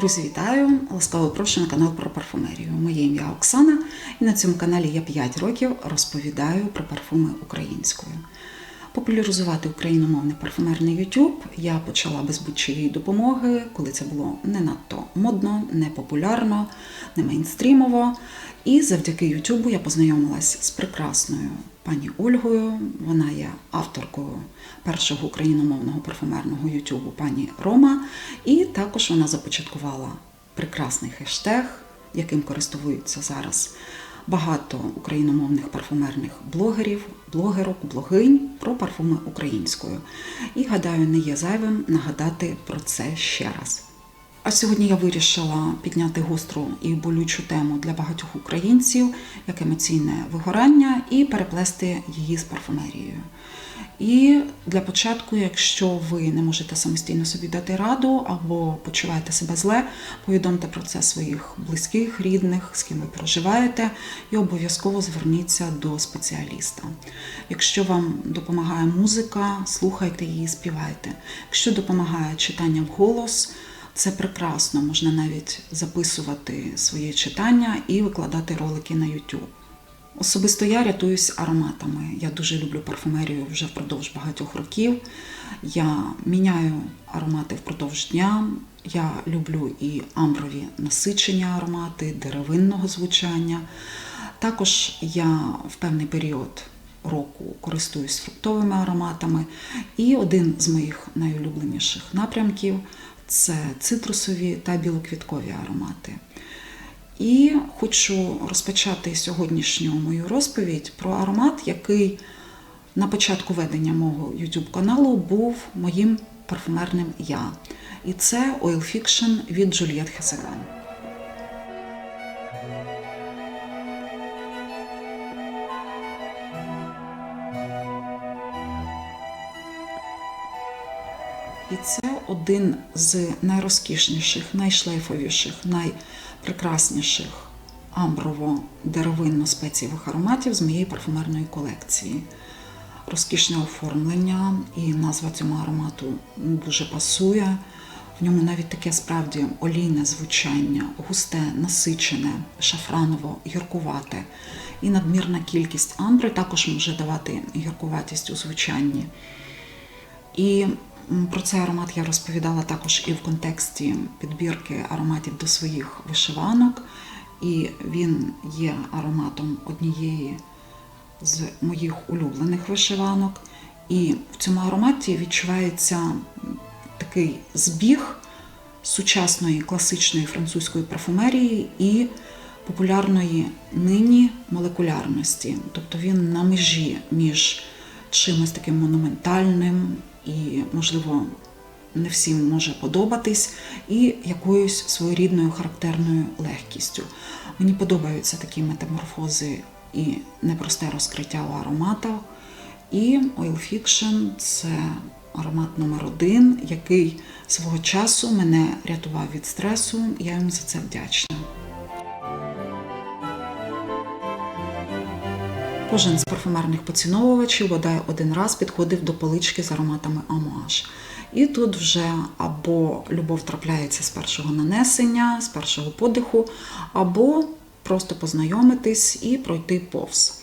Друзі, вітаю! Ласкаво прошу на канал про парфумерію. Моє ім'я Оксана, і на цьому каналі я 5 років розповідаю про парфуми українською. Популяризувати україномовний парфумерний YouTube я почала без будь-чиєї допомоги, коли це було не надто модно, не популярно, не мейнстрімово. І завдяки YouTube я познайомилась з прекрасною пані Ольгою. Вона є авторкою першого україномовного парфумерного YouTube пані Рома. І також вона започаткувала прекрасний хештег, яким користуються зараз багато україномовних парфумерних блогерів, блогерок, блогинь про парфуми українською. І гадаю, не є зайвим нагадати про це ще раз. А сьогодні я вирішила підняти гостру і болючу тему для багатьох українців, як емоційне вигорання, і переплести її з парфумерією. І для початку, якщо ви не можете самостійно собі дати раду або почуваєте себе зле, повідомте про це своїх близьких, рідних, з ким ви проживаєте, і обов'язково зверніться до спеціаліста. Якщо вам допомагає музика, слухайте її, співайте. Якщо допомагає читання вголос, це прекрасно, можна навіть записувати своє читання і викладати ролики на YouTube. Особисто я рятуюсь ароматами. Я дуже люблю парфумерію вже впродовж багатьох років. Я міняю аромати впродовж дня. Я люблю і амброві насичені аромати, деревинного звучання. Також я в певний період року користуюсь фруктовими ароматами. І один з моїх найулюбленіших напрямків це цитрусові та білоквіткові аромати. І хочу розпочати сьогоднішню мою розповідь про аромат, який на початку ведення мого YouTube каналу був моїм парфумерним я. І це Oil Fiction від Juliet Хесеган. І це один з найрозкішніших, найшлейфовіших, найпрекрасніших амброво-деревинно-спецієвих ароматів з моєї парфумерної колекції. Розкішне оформлення і назва цьому аромату дуже пасує. В ньому навіть таке справді олійне звучання, густе, насичене, шафраново, гіркувате. І надмірна кількість амбри також може давати гіркуватість у звучанні. І про цей аромат я розповідала також і в контексті підбірки ароматів до своїх вишиванок. І він є ароматом однієї з моїх улюблених вишиванок. І в цьому ароматі відчувається такий збіг сучасної класичної французької парфумерії і популярної нині молекулярності. Тобто він на межі між чимось таким монументальним і, можливо, не всім може подобатись, і якоюсь своєрідною характерною легкістю. Мені подобаються такі метаморфози і непросте розкриття у ароматах. І Oil Fiction – це аромат номер один, який свого часу мене рятував від стресу. Я йому за це вдячна. Кожен з парфумерних поціновувачів бодай один раз підходив до полички з ароматами Амуаж. І тут вже або любов трапляється з першого нанесення, з першого подиху, або просто познайомитись і пройти повз.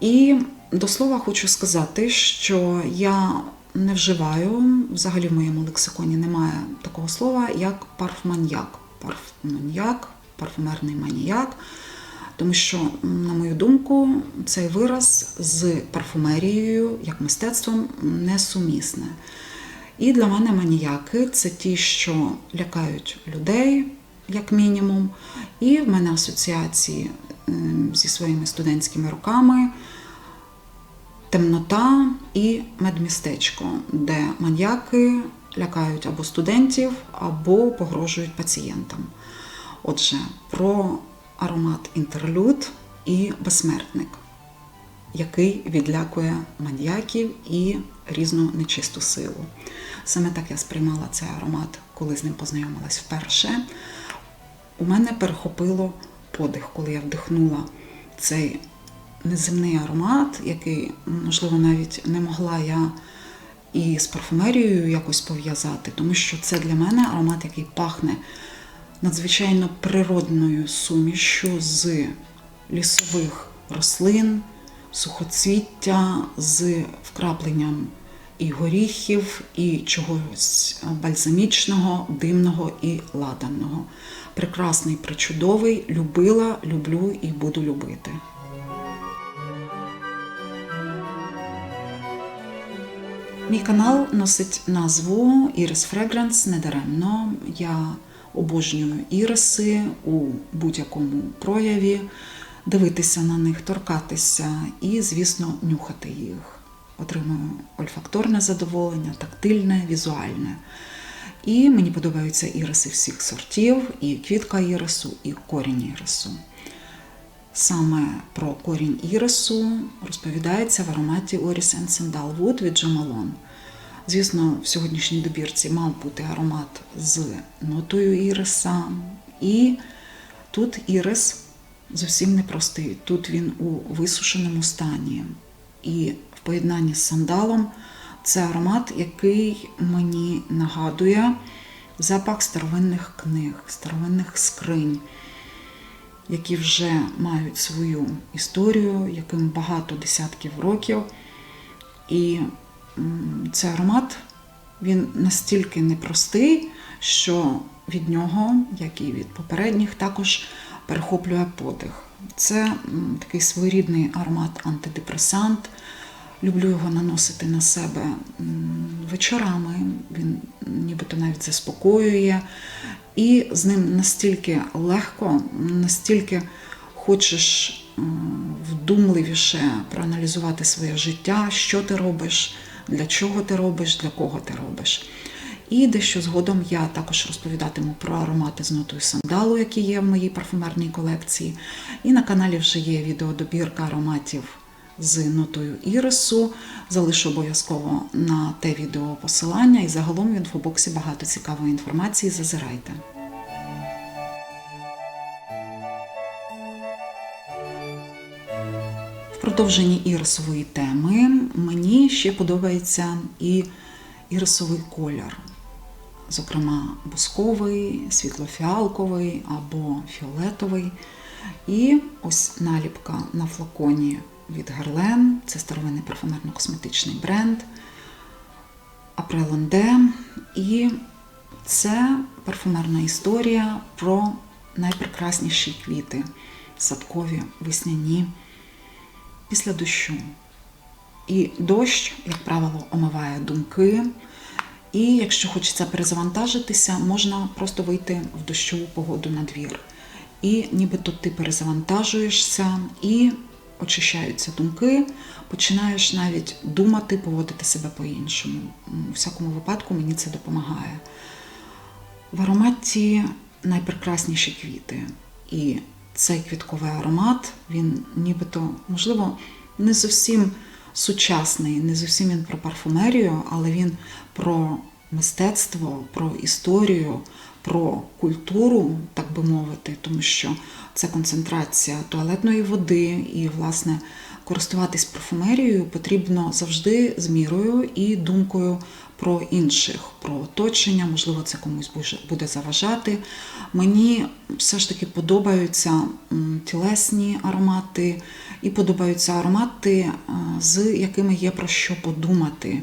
І до слова хочу сказати, що я не вживаю, взагалі в моєму лексиконі немає такого слова, як парфманьяк. Парфманьяк, парфумерний маніяк. Тому що, на мою думку, цей вираз з парфумерією як мистецтвом несумісне. І для мене маніяки це ті, що лякають людей, як мінімум. І в мене асоціації зі своїми студентськими роками темнота і медмістечко, де маніяки лякають або студентів, або погрожують пацієнтам. Отже, про аромат інтерлюд і безсмертник, який відлякує маньяків і різну нечисту силу. Саме так я сприймала цей аромат, коли з ним познайомилась вперше. У мене перехопило подих, коли я вдихнула цей неземний аромат, який, можливо, навіть не могла я і з парфумерією якось пов'язати, тому що це для мене аромат, який пахне надзвичайно природною сумішю з лісових рослин, сухоцвіття, з вкрапленням і горіхів, і чогось бальзамічного, димного і ладанного. Прекрасний, причудовий, любила, люблю і буду любити. Мій канал носить назву Iris Fragrance недаремно. Я обожнюю іриси у будь-якому прояві, дивитися на них, торкатися і, звісно, нюхати їх. Отримую ольфакторне задоволення, тактильне, візуальне. І мені подобаються іриси всіх сортів, і квітка ірису, і корінь ірису. Саме про корінь ірису розповідається в ароматі and Sandalwood від Malone. Звісно, в сьогоднішній добірці мав бути аромат з нотою іриса. І тут ірис зовсім непростий. Тут він у висушеному стані. І в поєднанні з сандалом це аромат, який мені нагадує запах старовинних книг, старовинних скринь, які вже мають свою історію, яким багато десятків років. І цей аромат він настільки непростий, що від нього, як і від попередніх, також перехоплює подих. Це такий своєрідний аромат антидепресант. Люблю його наносити на себе вечорами, він нібито навіть заспокоює. І з ним настільки легко, настільки хочеш вдумливіше проаналізувати своє життя, що ти робиш, для чого ти робиш, для кого ти робиш. І дещо згодом я також розповідатиму про аромати з нотою сандалу, які є в моїй парфумерній колекції. І на каналі вже є відеодобірка ароматів з нотою ірису. Залишу обов'язково на те відео посилання, і загалом в інфобоксі багато цікавої інформації. Зазирайте. В продовженні ірисової теми мені ще подобається і ірисовий колір. Зокрема, бусковий, світлофіалковий або фіолетовий. І ось наліпка на флаконі від Guerlain, це старовинний парфумерно-косметичний бренд Апрелонде. І це парфумерна історія про найпрекрасніші квіти, садкові, весняні, після дощу. І дощ, як правило, омиває думки. І якщо хочеться перезавантажитися, можна просто вийти в дощову погоду на двір. І нібито ти перезавантажуєшся і очищаються думки, починаєш навіть думати, поводити себе по-іншому. У всякому випадку мені це допомагає. В ароматі найпрекрасніші квіти. І цей квітковий аромат, він нібито, можливо, не зовсім сучасний, не зовсім він про парфумерію, але він про мистецтво, про історію, про культуру, так би мовити, тому що це концентрація туалетної води, і, власне, користуватись парфумерією потрібно завжди з мірою і думкою про інших, про оточення, можливо, це комусь буде заважати. Мені все ж таки подобаються тілесні аромати, і подобаються аромати, з якими є про що подумати.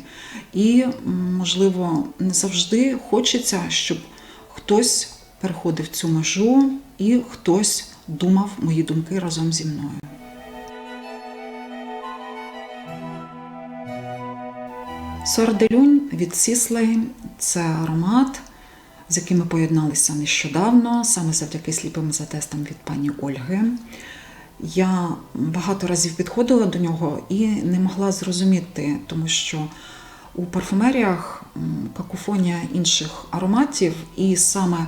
І, можливо, не завжди хочеться, щоб хтось переходив цю межу і хтось думав мої думки разом зі мною. Сорделюнь від Сіслей це аромат, з яким ми поєдналися нещодавно, саме завдяки сліпим затестам від пані Ольги. Я багато разів підходила до нього і не могла зрозуміти, тому що у парфумеріях какофонія інших ароматів, і саме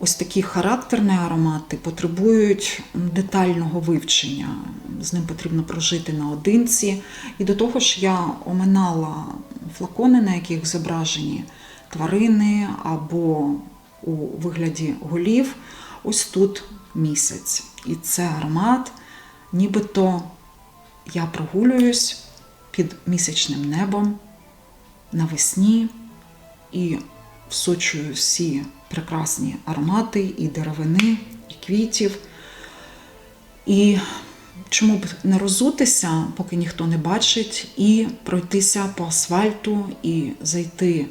ось такі характерні аромати потребують детального вивчення. З ним потрібно прожити наодинці. І до того ж, я оминала флакони, на яких зображені тварини або у вигляді голів. Ось тут місяць. І це аромат, нібито я прогулююсь під місячним небом навесні і всочую всі прекрасні аромати і деревини, і квітів. І чому б не розутися, поки ніхто не бачить, і пройтися по асфальту, і зайти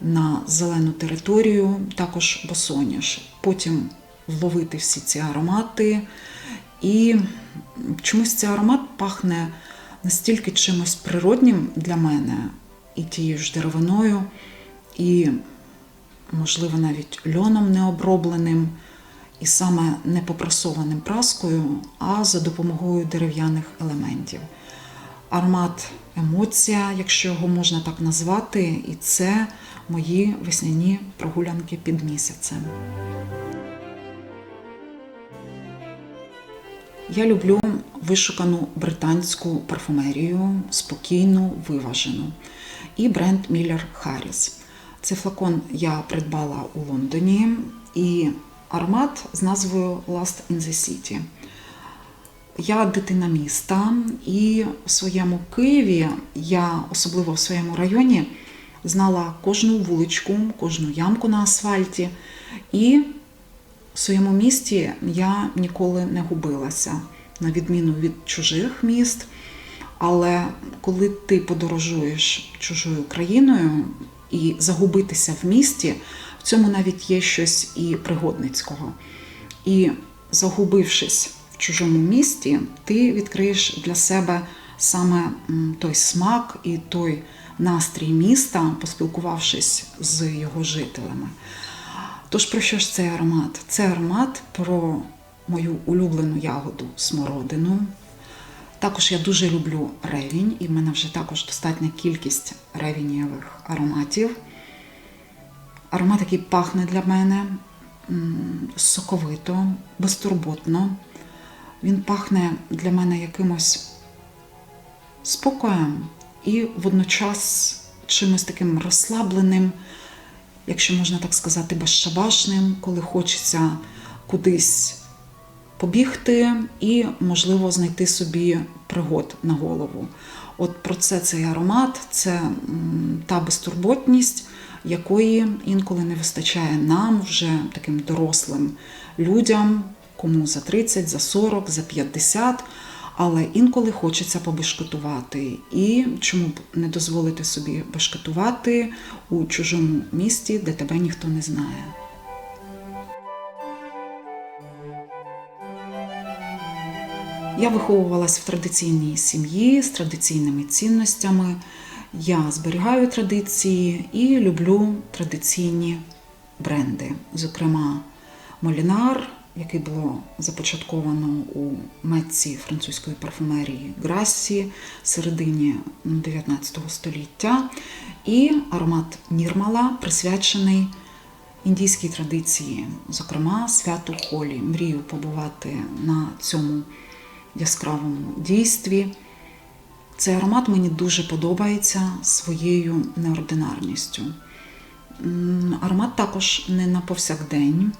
на зелену територію, також босоніж. Потім вловити всі ці аромати. І чомусь цей аромат пахне настільки чимось природнім для мене, і тією ж деревиною, і, можливо, навіть льоном необробленим, і саме не попрасованим праскою, а за допомогою дерев'яних елементів. Аромат емоція, якщо його можна так назвати, і це мої весняні прогулянки під місяцем. Я люблю вишукану британську парфумерію, спокійну, виважену. І бренд Miller Harris. Цей флакон я придбала у Лондоні, і аромат з назвою Last in the City. Я дитина міста, і в своєму Києві я, особливо в своєму районі, знала кожну вуличку, кожну ямку на асфальті. І в своєму місті я ніколи не губилася, на відміну від чужих міст. Але коли ти подорожуєш чужою країною і загубитися в місті, в цьому навіть є щось і пригодницького. І загубившись в чужому місті, ти відкриєш для себе саме той смак і той настрій міста, поспілкувавшись з його жителями. Тож про що ж цей аромат? Це аромат про мою улюблену ягоду смородину. Також я дуже люблю ревінь, і в мене вже також достатня кількість ревінєвих ароматів. Аромат, який пахне для мене соковито, безтурботно. Він пахне для мене якимось спокоєм і водночас чимось таким розслабленим, якщо можна так сказати, безшабашним, коли хочеться кудись побігти і, можливо, знайти собі пригод на голову. От про це цей аромат, це та безтурботність, якої інколи не вистачає нам, вже таким дорослим людям, кому за 30, за 40, за 50. Але інколи хочеться побешкетувати. І чому б не дозволити собі бешкетувати у чужому місті, де тебе ніхто не знає. Я виховувалась в традиційній сім'ї з традиційними цінностями. Я зберігаю традиції і люблю традиційні бренди. Зокрема, Молінар, який було започатковано у метці французької парфумерії Грассі середині 19 століття, і аромат Нірмала, присвячений індійській традиції, зокрема святу Холі. Мрію побувати на цьому яскравому дійстві. Цей аромат мені дуже подобається своєю неординарністю. Аромат також не на повсякдень.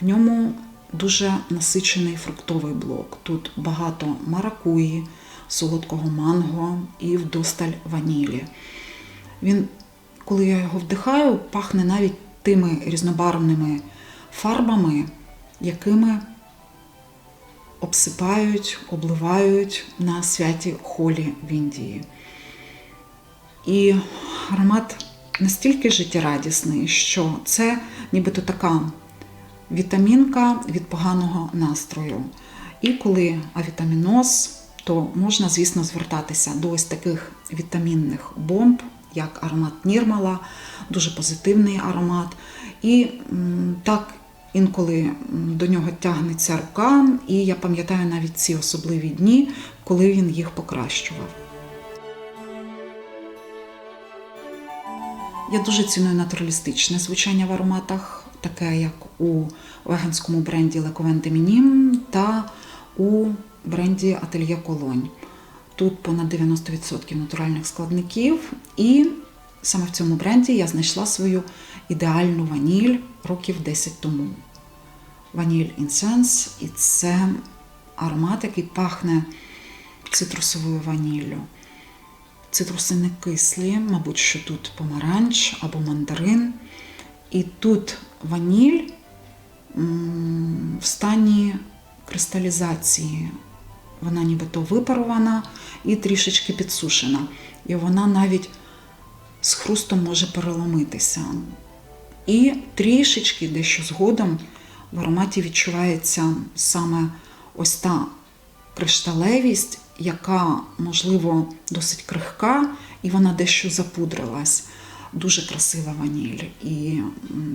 В ньому дуже насичений фруктовий блок. Тут багато маракуї, солодкого манго і вдосталь ванілі. Він, коли я його вдихаю, пахне навіть тими різнобарвними фарбами, якими обсипають, обливають на святі холі в Індії. І аромат настільки життєрадісний, що це нібито така вітамінка від поганого настрою. І коли авітаміноз, то можна, звісно, звертатися до ось таких вітамінних бомб, як аромат Нірмала, дуже позитивний аромат. І так інколи до нього тягнеться рука, і я пам'ятаю навіть ці особливі дні, коли він їх покращував. Я дуже ціную натуралістичне звучання в ароматах, таке як у веганському бренді Le Couvent Minim та у бренді Atelier Cologne. Тут понад 90% натуральних складників, і саме в цьому бренді я знайшла свою ідеальну ваніль років 10 тому. Ваніль інсенс, і це аромат, який пахне цитрусовою ваніллю. Цитруси не кислі, мабуть, що тут помаранч або мандарин. І тут ваніль в стані кристалізації. Вона нібито випарована і трішечки підсушена. І вона навіть з хрустом може переломитися. І трішечки дещо згодом в ароматі відчувається саме ось та кришталевість, яка, можливо, досить крихка, і вона дещо запудрилась. Дуже красива ваніль. І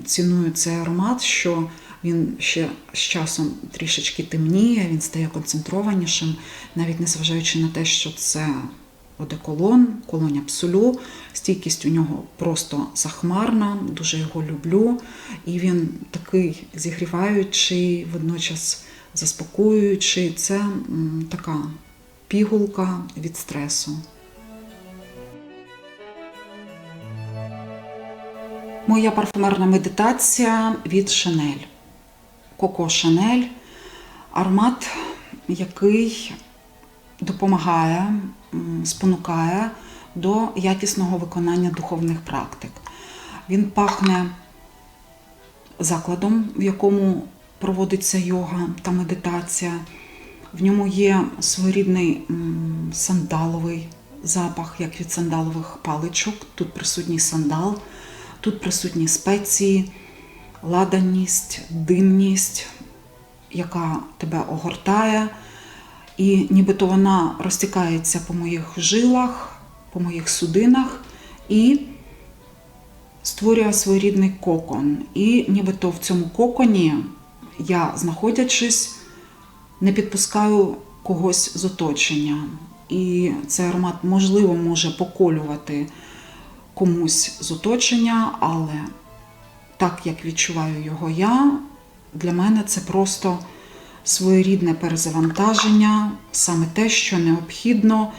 ціную цей аромат, що він ще з часом трішечки темніє, він стає концентрованішим, навіть незважаючи на те, що це одеколон, колонь Абсолю. Стійкість у нього просто захмарна, дуже його люблю. І він такий зігріваючий, водночас заспокоюючий. Це така пігулка від стресу. Моя парфумерна медитація від Шанель. Коко Шанель аромат, який допомагає, спонукає до якісного виконання духовних практик. Він пахне закладом, в якому проводиться йога та медитація. В ньому є своєрідний сандаловий запах, як від сандалових паличок. Тут присутній сандал, тут присутні спеції, ладаність, димність, яка тебе огортає. І нібито вона розтікається по моїх жилах, по моїх судинах і створює своєрідний кокон. І нібито в цьому коконі я, знаходячись, не підпускаю когось з оточення. І цей аромат, можливо, може поколювати комусь з оточення, але так як відчуваю його я, для мене це просто своєрідне перезавантаження, саме те, що необхідно,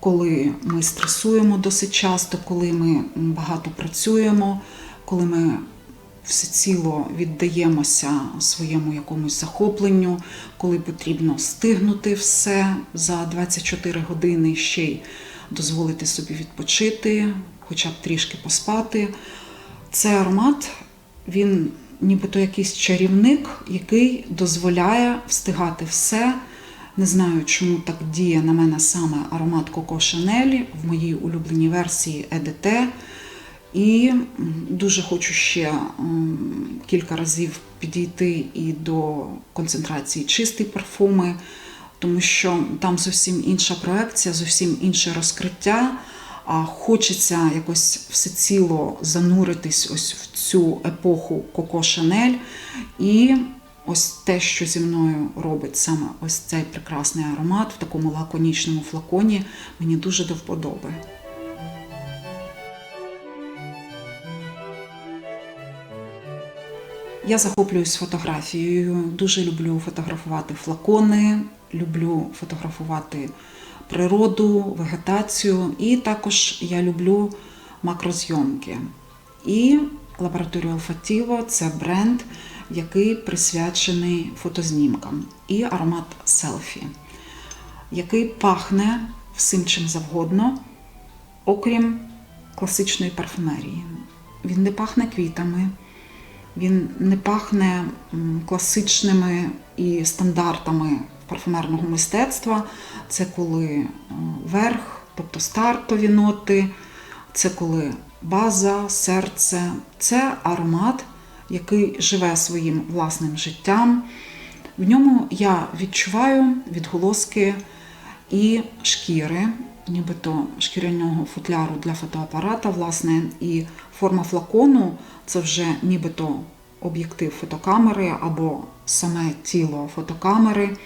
коли ми стресуємо досить часто, коли ми багато працюємо, коли ми всеціло віддаємося своєму якомусь захопленню, коли потрібно стигнути все за 24 години, ще й дозволити собі відпочити, хоча б трішки поспати. Цей аромат, він нібито якийсь чарівник, який дозволяє встигати все. Не знаю, чому так діє на мене саме аромат Коко Шанелі в моїй улюбленій версії EDT. І дуже хочу ще кілька разів підійти і до концентрації чисті парфуми, тому що там зовсім інша проекція, зовсім інше розкриття. А хочеться якось всеціло зануритись ось в цю епоху Коко Шанель. І ось те, що зі мною робить саме ось цей прекрасний аромат в такому лаконічному флаконі, мені дуже до вподоби. Я захоплююсь фотографією, дуже люблю фотографувати флакони, люблю фотографувати природу, вегетацію, і також я люблю макрозйомки. І лабораторія Olfativo – це бренд, який присвячений фотознімкам, і аромат селфі, який пахне всім чим завгодно, окрім класичної парфумерії. Він не пахне квітами. Він не пахне класичними і стандартами парфумерного мистецтва. Це коли е, верх, тобто стартові ноти, це коли база, серце. Це аромат, який живе своїм власним життям. В ньому я відчуваю відголоски і шкіри, нібито шкіряного футляру для фотоапарата, власне, і форма флакону це вже нібито об'єктив фотокамери або саме тіло фотокамери.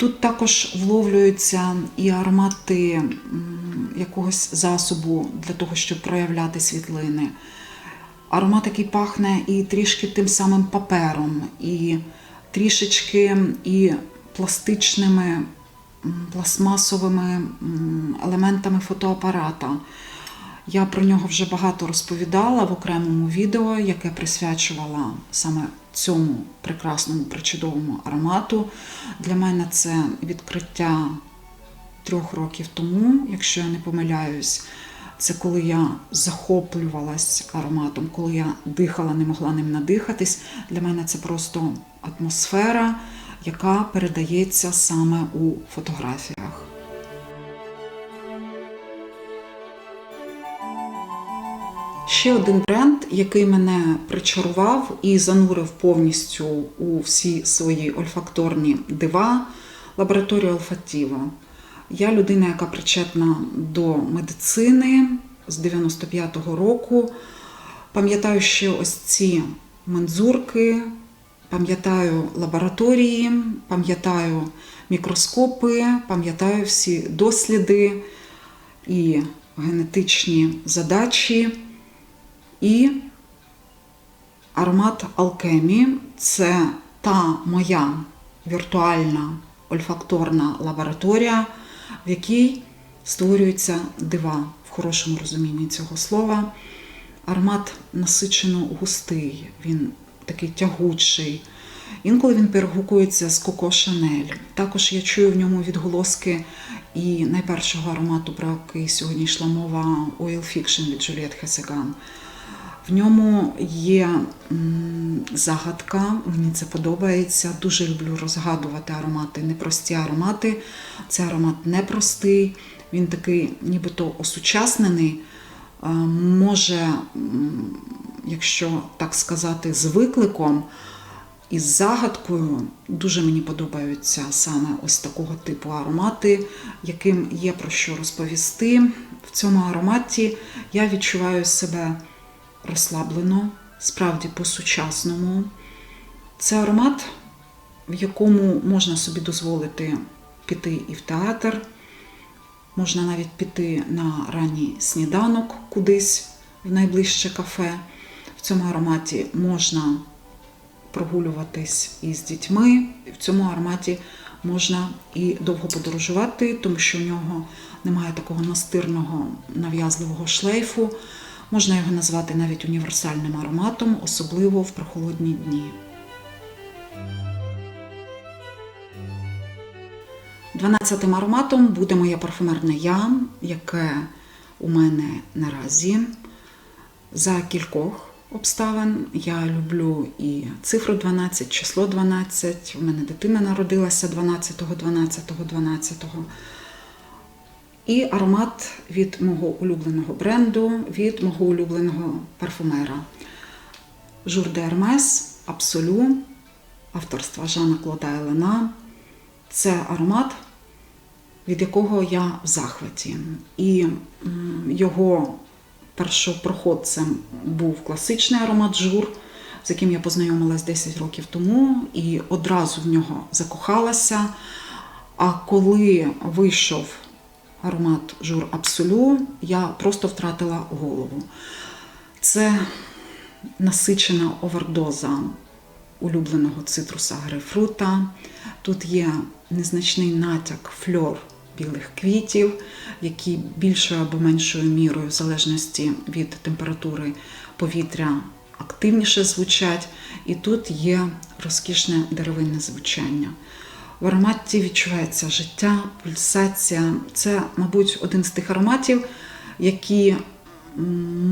Тут також вловлюються і аромати якогось засобу для того, щоб проявляти світлини. Аромат, який пахне і трішки тим самим папером, і трішечки і пластичними, пластмасовими елементами фотоапарата. Я про нього вже багато розповідала в окремому відео, яке присвячувала саме цьому прекрасному причудовому аромату. Для мене це відкриття трьох років тому, якщо я не помиляюсь. Це коли я захоплювалась ароматом, коли я дихала, не могла ним надихатись. Для мене це просто атмосфера, яка передається саме у фотографіях. Ще один бренд, який мене причарував і занурив повністю у всі свої ольфакторні дива лабораторія Олфатіва. Я людина, яка причетна до медицини з 95-го року. Пам'ятаю ще ось ці мензурки, пам'ятаю лабораторії, пам'ятаю мікроскопи, пам'ятаю всі досліди і генетичні задачі. І аромат алкемі це та моя віртуальна ольфакторна лабораторія, в якій створюються дива в хорошому розумінні цього слова. Аромат насичено густий, він такий тягучий. Інколи він перегукується з Коко Шанель. Також я чую в ньому відголоски і найпершого аромату, про який сьогодні йшла мова Oil Fiction від Джуліет Хесеган. В ньому є загадка, мені це подобається. Дуже люблю розгадувати аромати, непрості аромати. Цей аромат непростий, він такий, нібито осучаснений. Е, Може, якщо так сказати, з викликом і з загадкою, дуже мені подобаються саме ось такого типу аромати, яким є про що розповісти. В цьому ароматі я відчуваю себе розслаблено, справді по-сучасному. Це аромат, в якому можна собі дозволити піти і в театр, можна навіть піти на ранній сніданок кудись в найближче кафе. В цьому ароматі можна прогулюватись із дітьми. В цьому ароматі можна і довго подорожувати, тому що в нього немає такого настирного нав'язливого шлейфу. Можна його назвати навіть універсальним ароматом, особливо в прохолодні дні. 12-тим ароматом буде моє парфумерне я, яке у мене наразі за кількох обставин. Я люблю і цифру 12, число 12. У мене дитина народилася 12, 12, 12. І аромат від мого улюбленого бренду, від мого улюбленого парфумера. Жур де Абсолю авторства Жана Клода Елена. Це аромат, від якого я в захваті. І його першопроходцем був класичний аромат жур, з яким я познайомилась 10 років тому, і одразу в нього закохалася. А коли вийшов аромат жур Абсолю, я просто втратила голову. Це насичена овердоза улюбленого цитруса грейпфрута. Тут є незначний натяк фльор білих квітів, які більшою або меншою мірою, в залежності від температури повітря, активніше звучать. І тут є розкішне деревинне звучання. В ароматі відчувається життя, пульсація. Це, мабуть, один з тих ароматів, які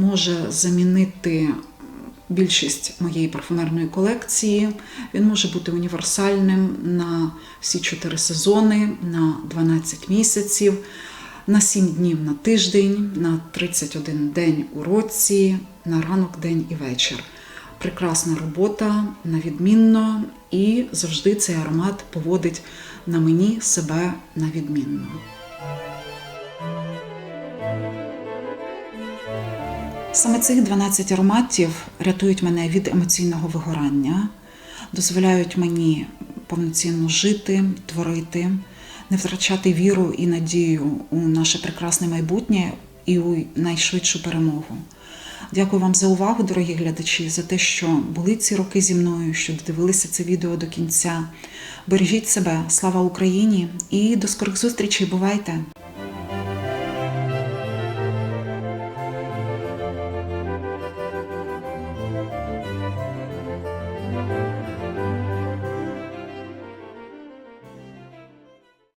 може замінити більшість моєї парфумерної колекції. Він може бути універсальним на всі чотири сезони, на 12 місяців, на 7 днів на тиждень, на 31 день у році, на ранок, день і вечір. Прекрасна робота, на відмінно, і завжди цей аромат поводить на мені себе на відмінно. Саме цих 12 ароматів рятують мене від емоційного вигорання, дозволяють мені повноцінно жити, творити, не втрачати віру і надію у наше прекрасне майбутнє і у найшвидшу перемогу. Дякую вам за увагу, дорогі глядачі, за те, що були ці роки зі мною, що дивилися це відео до кінця. Бережіть себе, слава Україні і до скорих зустрічей. Бувайте!